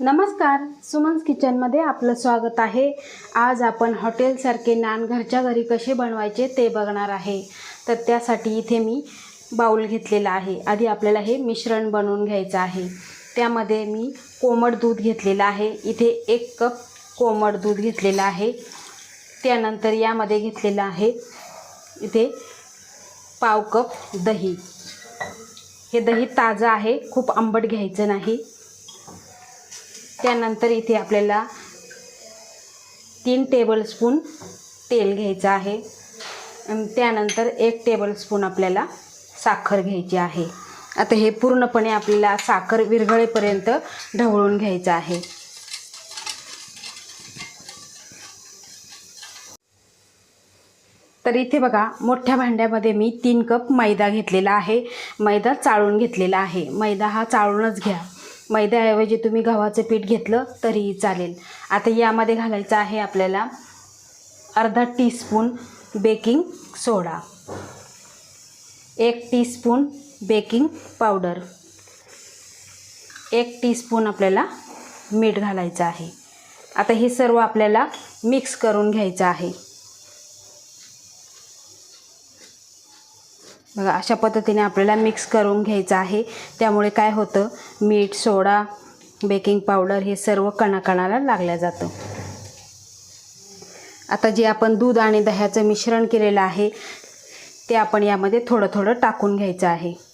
नमस्कार सुमन्स किचनमध्ये आपलं स्वागत आहे. आज आपण हॉटेलसारखे नान घरच्या घरी कसे बनवायचे ते बघणार आहे. तर त्यासाठी इथे मी बाऊल घेतलेला आहे. आधी आपल्याला हे मिश्रण बनवून घ्यायचं आहे. त्यामध्ये मी कोमट दूध घेतलेलं आहे. इथे एक कप कोमट दूध घेतलेलं आहे. त्यानंतर यामध्ये घेतलेलं आहे इथे पाव कप दही. हे दही ताजं आहे खूप आंबट घ्यायचं नाही. त्यानंतर इथे आपल्याला तीन टेबलस्पून तेल घ्यायचं आहे. त्यानंतर एक टेबलस्पून आपल्याला साखर घ्यायची आहे. आता हे पूर्णपणे आपल्याला साखर विरघळेपर्यंत ढवळून घ्यायचं आहे. तर इथे बघा मोठ्या भांड्यामध्ये मी तीन कप मैदा घेतलेला आहे. मैदा चाळून घेतलेला आहे. मैदा हा चाळूनच घ्या. मैद्याऐवजी तुम्ही गव्हाचं पीठ घेतलं तरीही चालेल. आता यामध्ये घालायचं आहे आपल्याला अर्धा टीस्पून बेकिंग सोडा एक टीस्पून बेकिंग पावडर एक टीस्पून आपल्याला मीठ घालायचं आहे. आता हे सर्व आपल्याला मिक्स करून घ्यायचं आहे. बघा अशा पद्धतीने आपल्याला मिक्स करून घ्यायचं आहे. त्यामुळे काय होतं? मीठ सोडा बेकिंग पावडर हे सर्व कणाकणाला लागल्या जातं. आता जे आपण दूध आणि दह्याचं मिश्रण केलेलं आहे ते आपण यामध्ये थोडं थोडं टाकून घ्यायचं आहे.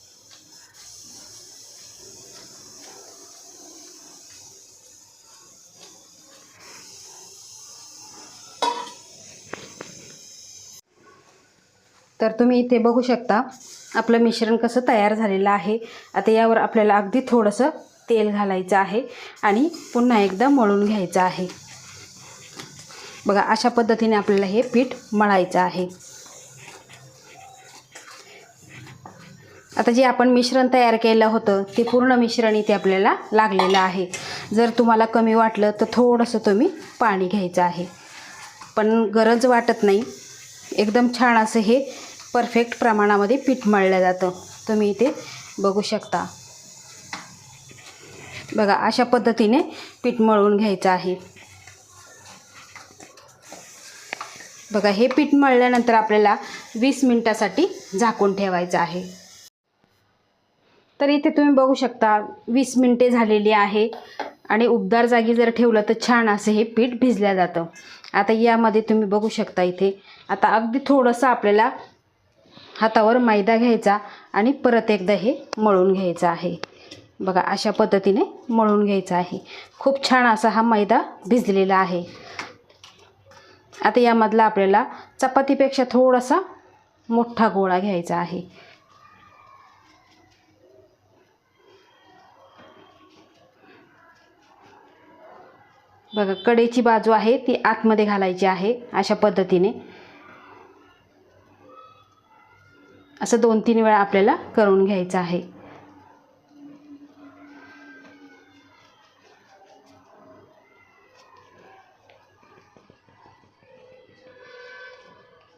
तर तुम्ही इथे बघू शकता आपलं मिश्रण कसं तयार झालेलं आहे. आता यावर आपल्याला अगदी थोडंसं तेल घालायचं आहे आणि पुन्हा एकदा मळून घ्यायचं आहे. बघा अशा पद्धतीने आपल्याला हे पीठ मळायचं आहे. आता जे आपण मिश्रण तयार केलं होतं ते पूर्ण मिश्रण इथे आपल्याला लागलेलं आहे. जर तुम्हाला कमी वाटलं तर थोडंसं तुम्ही पाणी घ्यायचं आहे. पण गरज वाटत नाही. एकदम छान असं हे परफेक्ट प्रमाणामध्ये पीठ मळलं जातं. तुम्ही इथे बघू शकता. बघा अशा पद्धतीने पीठ मळून घ्यायचं आहे. बघा हे पीठ मळल्यानंतर आपल्याला वीस मिनटासाठी झाकून ठेवायचं आहे. तर इथे तुम्ही बघू शकता वीस मिनटे झालेली आहे आणि उबदार जागी जर ठेवलं तर छान असं हे पीठ भिजलं जातं. आता यामध्ये तुम्ही बघू शकता इथे. आता अगदी थोडंसं आपल्याला हातावर मैदा घ्यायचा आणि परत एकदा हे मळून घ्यायचं आहे. बघा अशा पद्धतीने मळून घ्यायचं आहे. खूप छान असा हा मैदा भिजलेला आहे. आता यामधला आपल्याला चपातीपेक्षा थोडासा मोठा गोळा घ्यायचा आहे. बघा कडेची बाजू आहे ती आतमध्ये घालायची आहे अशा पद्धतीने. असं दोन तीन वेळा आपल्याला करून घ्यायचं आहे.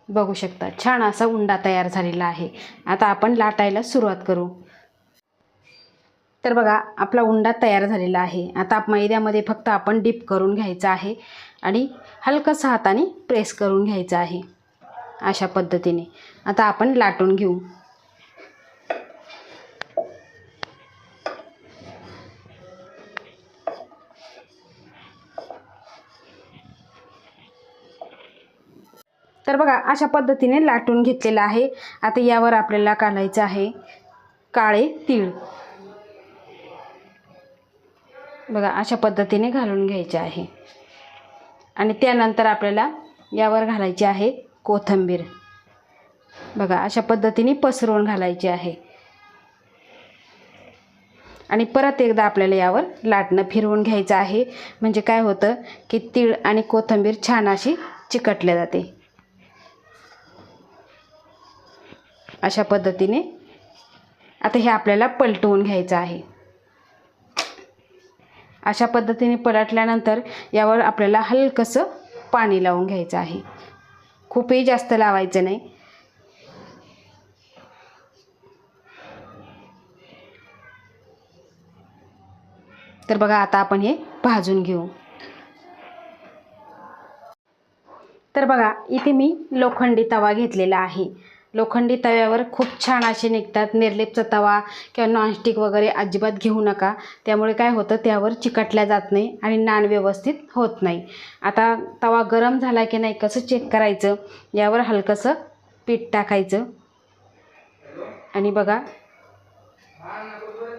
बघू शकता छान असा उंडा तयार झालेला आहे. आता आपण लाटायला सुरुवात करू. तर बघा आपला उंडा तयार झालेला आहे. आता मैद्यामध्ये फक्त आपण डीप करून घ्यायचं आहे आणि हलकंसं हाताने प्रेस करून घ्यायचं आहे. अशा पद्धतीने. आता आपण लाटून घेऊ. तर बघा अशा पद्धतीने लाटून घेतलेलं आहे. आता यावर आपल्याला काढायचं आहे काळे तीळ. बघा अशा पद्धतीने घालून घ्यायचे आहे. आणि त्यानंतर आपल्याला यावर घालायचे आहे कोथिंबीर. बघा अशा पद्धतीने पसरवून घालायची आहे. आणि परत एकदा आपल्याला यावर लाटणं फिरवून घ्यायचं आहे. म्हणजे काय होतं की तीळ आणि कोथिंबीर छान अशी चिकटल्या जाते. अशा पद्धतीने आता हे आपल्याला पलटवून घ्यायचं आहे. अशा पद्धतीने पलटल्यानंतर यावर आपल्याला हलकंसं पाणी लावून घ्यायचं आहे. खूपही जास्त लावायचं नाही. तर बघा आता आपण हे भाजून घेऊ. तर बघा इथे मी लोखंडी तवा घेतलेला आहे. लोखंडी तव्यावर खूप छान असे निघतात. निर्लेपचा तवा किंवा नॉनस्टिक वगैरे अजिबात घेऊ नका. त्यामुळे काय होतं त्यावर चिकटल्या जात नाही आणि नान व्यवस्थित होत नाही. आता तवा गरम झाला की नाही कसं चेक करायचं? यावर हलकंसं पीठ टाकायचं. आणि बघा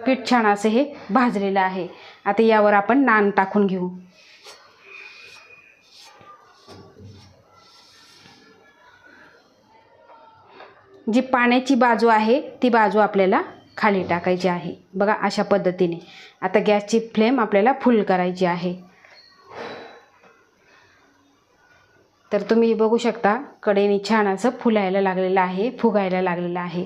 पीठ छान असं हे भाजलेलं आहे. आता यावर आपण नान टाकून घेऊ. जी पाण्याची बाजू आहे ती बाजू आपल्याला खाली टाकायची आहे. बघा अशा पद्धतीने. आता गॅसची फ्लेम आपल्याला फुल करायची आहे. तर तुम्ही बघू शकता कडेने छान असं फुलायला लागलेलं आहे फुगायला लागलेलं आहे.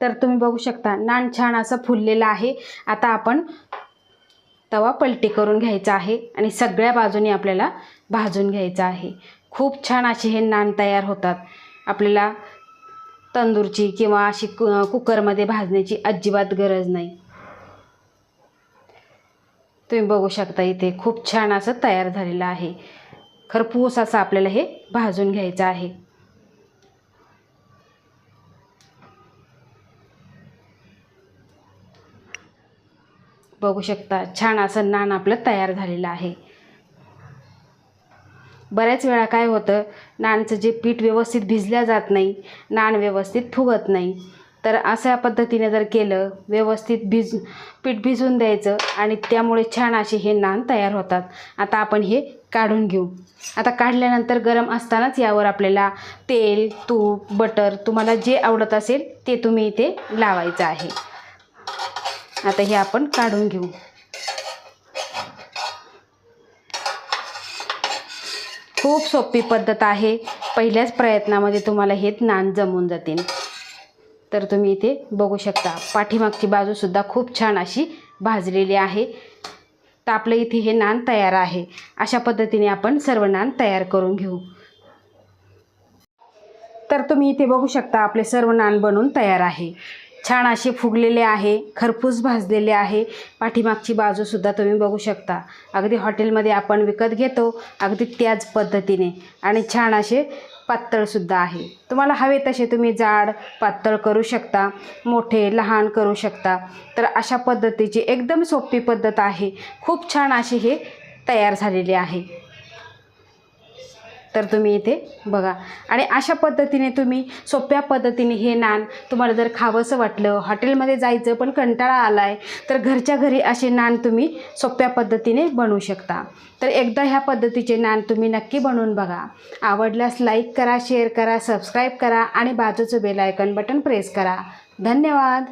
तर तुम्ही बघू शकता नान छान असं फुललेलं आहे. आता आपण तवा पलटी करून घ्यायचा आहे आणि सगळ्या बाजूनी आपल्याला भाजून घ्यायचं आहे. खूप छान असे हे नान तयार होतात. आपल्याला तंदूरची किंवा अशी कु कुकरमध्ये भाजण्याची अजिबात गरज नाही. तुम्ही बघू शकता इथे खूप छान असं तयार झालेलं आहे. खरपूस असं आपल्याला हे भाजून घ्यायचं आहे. बघू शकता. छान असं नान आपलं तयार झालेलं आहे. बऱ्याच वेळा काय होतं नानचं जे पीठ व्यवस्थित भिजल्या जात नाही नान व्यवस्थित फुगत नाही. तर अशा पद्धतीने जर केलं व्यवस्थित भिज पीठ भिजून द्यायचं आणि त्यामुळे छान असे हे नान तयार होतात. आता आपण हे काढून घेऊ. आता काढल्यानंतर गरम असतानाच यावर आपल्याला तेल तूप बटर तुम्हाला जे आवडत असेल ते तुम्ही इथे लावायचं आहे. आता हे आपण काढून घेऊ. खूप सोपी पद्धत आहे. पहिल्याच प्रयत्नामध्ये तुम्हाला हे नान जमून जातील. तर तुम्ही इथे बघू शकता पाठीमागची बाजूसुद्धा खूप छान अशी भाजलेली आहे. तर आपलं इथे हे नान तयार आहे. अशा पद्धतीने आपण सर्व नान तयार करून घेऊ. तर तुम्ही इथे बघू शकता आपले सर्व नान बनून तयार आहे. छान असे फुगलेले आहे खरपूस भाजलेले आहे. पाठीमागची बाजूसुद्धा तुम्ही बघू शकता. अगदी हॉटेलमध्ये आपण विकत घेतो अगदी त्याच पद्धतीने. आणि छान असे पातळसुद्धा आहे. तुम्हाला हवे तसे तुम्ही जाड पातळ करू शकता मोठे लहान करू शकता. तर अशा पद्धतीची एकदम सोपी पद्धत आहे. खूप छान असे हे तयार झालेले आहे. तर तुम्ही इथे बघा. आणि अशा पद्धतीने तुम्ही सोप्या पद्धतीने हे नान तुम्हाला जर खावंसं वाटलं हॉटेलमध्ये जायचं पण कंटाळा आला आहे तर घरच्या घरी असे नान तुम्ही सोप्या पद्धतीने बनवू शकता. तर एकदा ह्या पद्धतीचे नान तुम्ही नक्की बनवून बघा. आवडल्यास लाईक करा शेअर करा सबस्क्राईब करा आणि बाजूचं बेलायकन बटन प्रेस करा. धन्यवाद!